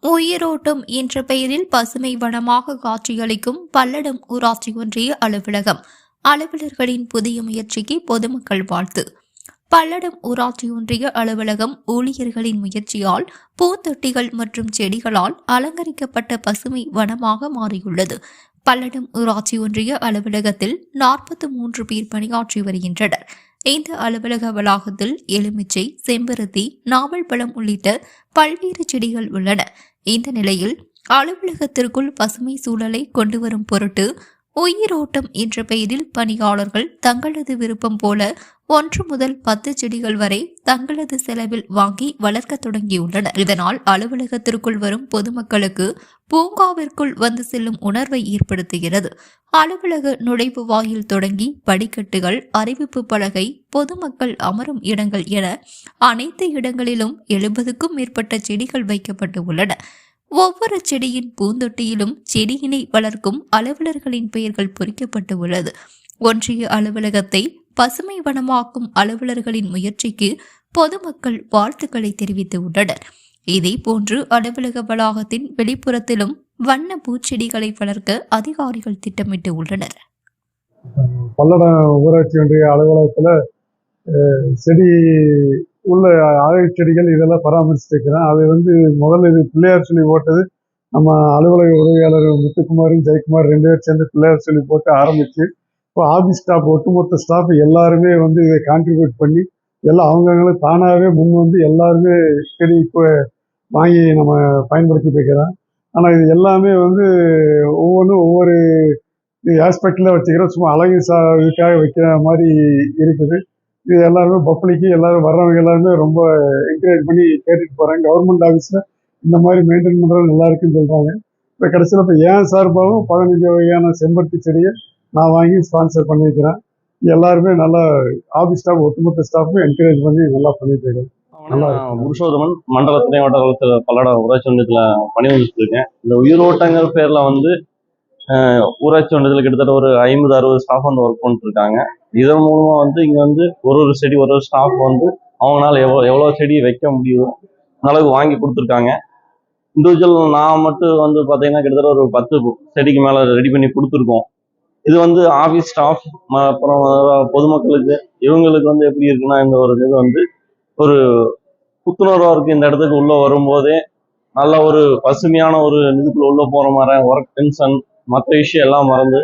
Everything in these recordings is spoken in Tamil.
உயிரோட்டம் என்ற பெயரில் பசுமை வனமாக காட்சியளிக்கும் பல்லடம் ஊராட்சி ஒன்றிய அலுவலகம். அலுவலர்களின் புதிய முயற்சிக்கு பொதுமக்கள் வாழ்த்து. பல்லடம் ஊராட்சி ஒன்றிய அலுவலகம் ஊழியர்களின் முயற்சியால் பூத்தொட்டிகள் மற்றும் செடிகளால் அலங்கரிக்கப்பட்ட பசுமை வனமாக மாறியுள்ளது. பல்லடம் ஊராட்சி ஒன்றிய அலுவலகத்தில் நாற்பத்தி மூன்று பேர் பணியாற்றி வருகின்றனர். இந்த அலுவலக வளாகத்தில் எலுமிச்சை செம்பருத்தி நாவல் பழம் உள்ளிட்ட பல்வேறு செடிகள் உள்ளன. இந்த நிலையில் அலுவலகத்திற்குள் பசுமை சூழலை கொண்டு வரும் பொருட்டு உயிரோட்டம் என்ற பெயரில் பணியாளர்கள் தங்களது விருப்பம் போல ஒன்று முதல் பத்து செடிகள் வரை தங்களது செலவில் வாங்கி வளர்க்க தொடங்கியுள்ளனர். இதனால் அலுவலகத்திற்குள் வரும் பொதுமக்களுக்கு பூங்காவிற்குள் வந்து செல்லும் உணர்வை ஏற்படுத்துகிறது. அலுவலக நுழைவு வாயில் தொடங்கி படிக்கட்டுகள் அறிவிப்பு பலகை பொதுமக்கள் அமரும் இடங்கள் என அனைத்து இடங்களிலும் எழுபதுக்கும் மேற்பட்ட செடிகள் வைக்கப்பட்டு உள்ளன. ஒவ்வொரு செடியின் பூந்தொட்டியிலும் செடியினை வளர்க்கும் அலுவலர்களின் பெயர்கள் பொறிக்கப்பட்டு உள்ளது ஒன்றிய அலுவலகத்தை பசுமை வனமாக்கும் அலுவலர்களின் முயற்சிக்கு பொதுமக்கள் வாழ்த்துக்களை தெரிவித்து உள்ளனர் இதே போன்று அலுவலக வளாகத்தின் வெளிப்புறத்திலும் வண்ண பூச்செடிகளை வளர்க்க அதிகாரிகள் திட்டமிட்டு உள்ளனர். பல்லடம் ஊராட்சி ஒன்றிய அலுவலகத்தில் செடி உள்ள அழகு செடிகள் இதெல்லாம் பராமரிச்சுட்டு இருக்கிறேன் அது வந்து முதல்ல இது பிள்ளையார் சொல்லி போட்டது. நம்ம அலுவலக உதவியாளர் முத்துக்குமாரும் ஜெயக்குமார் ரெண்டு பேர் சேர்ந்து பிள்ளையார் சொல்லி போட்டு ஆரம்பிச்சு இப்போ ஆஃபீஸ் ஸ்டாஃப் ஒட்டுமொத்த ஸ்டாஃப் எல்லாருமே வந்து இதை கான்ட்ரிபியூட் பண்ணி எல்லாம் அவங்கவுங்களும் தானாகவே முன் வந்து எல்லாருமே செடி இப்போ வாங்கி நம்ம பயன்படுத்திட்டு இருக்கிறோம் ஆனால் இது எல்லாமே வந்து ஒவ்வொன்றும் ஒவ்வொரு ஆஸ்பெக்டில் வச்சுக்கிறோம். சும்மா அழகு சா இதுக்காக வைக்கிற மாதிரி இருக்குது. இது எல்லாருமே பப்ளிக்கு எல்லாரும் வர்றவங்க எல்லாருமே ரொம்ப என்கரேஜ் பண்ணி கேட்டுட்டு போகிறாங்க கவர்மெண்ட் ஆஃபீஸில் இந்த மாதிரி மெயின்டைன் பண்ணுறது நல்லா இருக்குன்னு சொல்கிறாங்க இப்போ கடைசியில் இப்போ ஏன் சார்பாகவும் பதினஞ்சு வகையான செம்பருத்தி செடியை நான் வாங்கி ஸ்பான்சர் பண்ணியிருக்கிறேன். எல்லாருமே நல்லா ஆஃபீஸ் ஸ்டாஃப் ஒட்டுமொத்த ஸ்டாஃபும் என்கரேஜ் பண்ணி நல்லா பண்ணிட்டு இருக்காங்க. நல்லா இருக்கு. நான் புருஷோத்தமன் மண்டல துணை வட்டாரத்தில் பல்லடம் ஊராட்சி ஒன்றியத்தில் பணி இருக்கேன் இந்த உயிரோட்டங்கிற பேர்ல வந்து ஊராட்சி ஒன்றியத்தில் கிட்டத்தட்ட ஒரு ஐம்பது அறுபது ஸ்டாஃப் வந்து ஒர்க் பண்ணிட்டு இருக்காங்க. இதன் மூலமா வந்து இங்க வந்து ஒரு ஒரு செடி ஒரு ஒரு ஸ்டாஃப் வந்து அவங்களால எவ்வளோ எவ்வளோ செடி வைக்க முடியுதோ அந்த அளவுக்கு வாங்கி கொடுத்துருக்காங்க. இண்டிவிஜுவல் நான் மட்டும் வந்து பார்த்தீங்கன்னா கிட்டத்தட்ட ஒரு பத்து செடிக்கு மேலே ரெடி பண்ணி கொடுத்துருக்கோம். இது வந்து ஆஃபீஸ் ஸ்டாஃப் அப்புறம் பொதுமக்களுக்கு இவங்களுக்கு வந்து எப்படி இருக்குன்னா இந்த ஒரு இது வந்து ஒரு புத்துணர்வாக இருக்குது இந்த இடத்துக்கு உள்ளே வரும்போதே நல்ல ஒரு பசுமையான ஒரு இதுக்குள்ள உள்ளே போகிற மாதிரி ஒர்க் டென்ஷன் மற்ற விஷயம் எல்லாம் மறந்து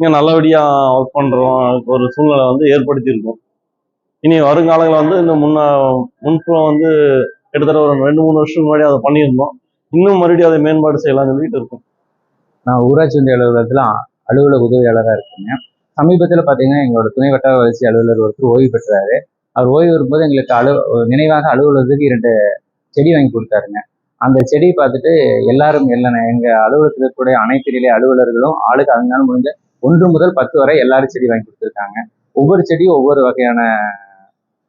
இங்கே நல்லபடியாக ஒர்க் பண்ணுறோம் ஒரு சூழ்நிலை வந்து ஏற்படுத்தியிருக்கும். இனி வருங்காலங்களில் வந்து இந்த முன்ன முன்புறம் வந்து கிட்டத்தட்ட ஒரு ரெண்டு மூணு வருஷம் முன்னாடி அதை பண்ணியிருந்தோம். இன்னும் மறுபடியும் அதை மேம்பாடு செய்யலாம்னு சொல்லிட்டு இருக்கோம். நான் ஊராட்சி ஒன்றிய அலுவலகத்தில் அலுவலக உதவியாளராக இருக்கேங்க சமீபத்தில் பார்த்தீங்கன்னா எங்களோட துணை வட்டார வளர்ச்சி அலுவலர் ஒருத்தர் ஓய்வு பெற்றாரு. அவர் ஓய்வு வரும்போது எங்களுக்கு அலு நினைவாக அலுவலகத்துக்கு இரண்டு செடி வாங்கி கொடுத்தாருங்க. அந்த செடியை பார்த்துட்டு எல்லாரும் எல்லாம் எங்கள் அலுவலகத்தில் இருக்கக்கூடிய அனைத்து நிலை அலுவலர்களும் ஆளுக்கு அதனால முடிஞ்ச ஒன்று முதல் பத்து வரை எல்லாரும் செடி வாங்கி கொடுத்துருக்காங்க. ஒவ்வொரு செடியும் ஒவ்வொரு வகையான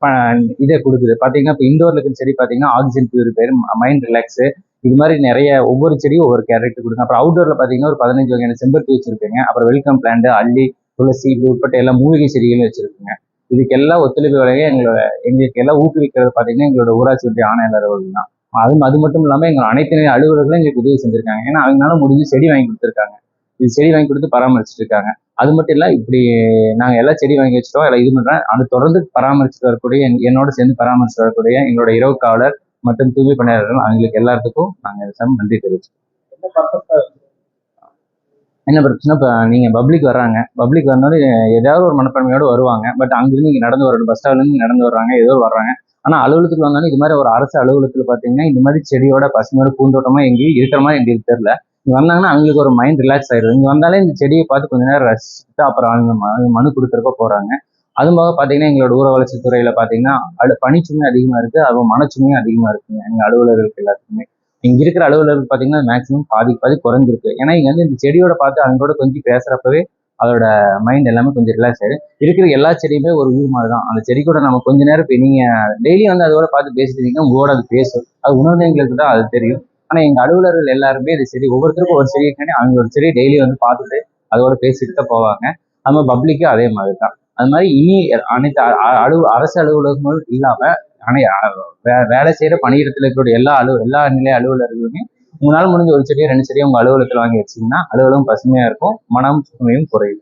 ப- இதை கொடுக்குது. பார்த்தீங்கன்னா இப்போ இண்டோரில் இருக்கிற செடி பார்த்தீங்கன்னா ஆக்சிஜன் பியூரிஃபையர் மைண்ட் ரிலாக்ஸு இது மாதிரி நிறைய ஒவ்வொரு செடியும் ஒவ்வொரு கேரக்டர் கொடுங்க அப்புறம் அவுட்டோரில் பார்த்தீங்கன்னா ஒரு பதினஞ்சு வகையான செம்பருத்தி வச்சிருக்கேங்க அப்புறம் வெல்கம் பிளான்ட் அள்ளி துளசி இது உட்பட்ட எல்லா மூலிகை செடிகளும் வச்சிருக்குங்க இதுக்கெல்லாம் ஒத்துழைப்பு வழங்க எங்களோட எங்களுக்கு எல்லாம் ஊக்குவிக்கிறது பார்த்தீங்கன்னா எங்களோட ஊராட்சி ஒன்றிய ஆணையாளர் அவர்கள் தான். அது அது மட்டும் இல்லாமல் எங்கள் அனைத்து நிலை அலுவலர்களும் எங்களுக்கு உதவி செஞ்சுருக்காங்க. ஏன்னா அவங்களால முடிஞ்சு செடி வாங்கி கொடுத்துருக்காங்க. இது செடி வாங்கி கொடுத்து பராமரிச்சுட்டு இருக்காங்க அது மட்டும் இல்ல இப்படி நாங்க எல்லாம் செடி வாங்கி வச்சிட்டோம் எல்லாம் இது பண்றோம். அது தொடர்ந்து பராமரிச்சுட்டு வரக்கூடிய என்- என்னோட சேர்ந்து பராமரிச்சுட்டு வரக்கூடிய எங்களோட இரவு காவலர் மற்றும் தூய்மை பணியாளர்கள் அவங்களுக்கு எல்லாத்துக்கும் நாங்க சார் நன்றி தெரிவிச்சுக்கிறோம். என்ன பிரச்சனை இப்போ நீங்க பப்ளிக் வர்றாங்க. பப்ளிக் வரனால ஏதாவது ஒரு மனப்பான்மையோட வருவாங்க. பட் அங்கிருந்து இங்க நடந்து வரணும். பஸ் இங்க நடந்து வர்றாங்க ஏதோ வர்றாங்க. ஆனா அலுவலகத்துக்கு வந்தாலும் இது மாதிரி ஒரு அரசு அலுவலகத்துல பாத்தீங்கன்னா இந்த மாதிரி செடியோட பசுமையோட பூந்தோட்டமா எங்கேயும் இருக்கிற மாதிரி எங்களுக்கு தெரியல. இங்கே வந்தாங்கன்னா அவங்களுக்கு ஒரு மைண்ட் ரிலாக்ஸ் ஆயிடும் இங்கே வந்தாலே இந்த செடியை பார்த்து கொஞ்ச நேரம் ரசிச்சுட்டு அப்புறம் அவங்க மனு கொடுக்குறப்ப போகிறாங்க அது போக பார்த்தீங்கன்னா எங்களோட ஊர வளர்ச்சி துறையில பாத்தீங்கன்னா பனிச்சுமை அதிகமாக இருக்குது இருக்கு. அது மனச்சுமையும் அதிகமாக இருக்குங்க எங்கள் அலுவலர்களுக்கு எல்லாத்துக்குமே. இங்கே இருக்கிற அலுவலர்கள் பார்த்தீங்கன்னா மேக்ஸிமம் பாதி பாதி குறைஞ்சிருக்கு. ஏன்னா இங்கே வந்து இந்த செடியோட பார்த்து அவங்களோட கொஞ்சம் பேசுகிறப்பவே அதோட மைண்ட் எல்லாமே கொஞ்சம் ரிலாக்ஸ் ஆகிடும் இருக்கிற எல்லா செடியுமே ஒரு உயிர் மாதிரி தான் அந்த செடி கூட நம்ம கொஞ்ச நேரம் இப்போ நீங்கள் டெய்லி வந்து அதோட பார்த்து பேசிட்டு இருந்தீங்கன்னா உங்களோட அது பேசும். அது உணர்ந்தவங்களுக்கு தான் அது தெரியும். ஆனா எங்க அலுவலர்கள் எல்லாருமே இது சரி ஒவ்வொருத்தருக்கும் ஒரு செடியை கண்டி ஒரு செடி டெய்லி வந்து பார்த்துட்டு அதோட பேசிட்டு தான் போவாங்க. அது மாதிரி பப்ளிக்கும் அதே மாதிரி தான் அது மாதிரி இனி அனைத்து அ- அரசு அலுவலகங்கள் இல்லாம அனை வேலை செய்யற பணியிடத்தில் இருக்கக்கூடிய எல்லா அலுவ எல்லா நிலை அலுவலர்களுமே உங்களால் முடிஞ்ச ஒரு செடியை ரெண்டு செடியை உங்க அலுவலகத்தில் வாங்கி வச்சீங்கன்னா அலுவலகம் பசுமையா இருக்கும் மனம் சுமையும் குறையும்.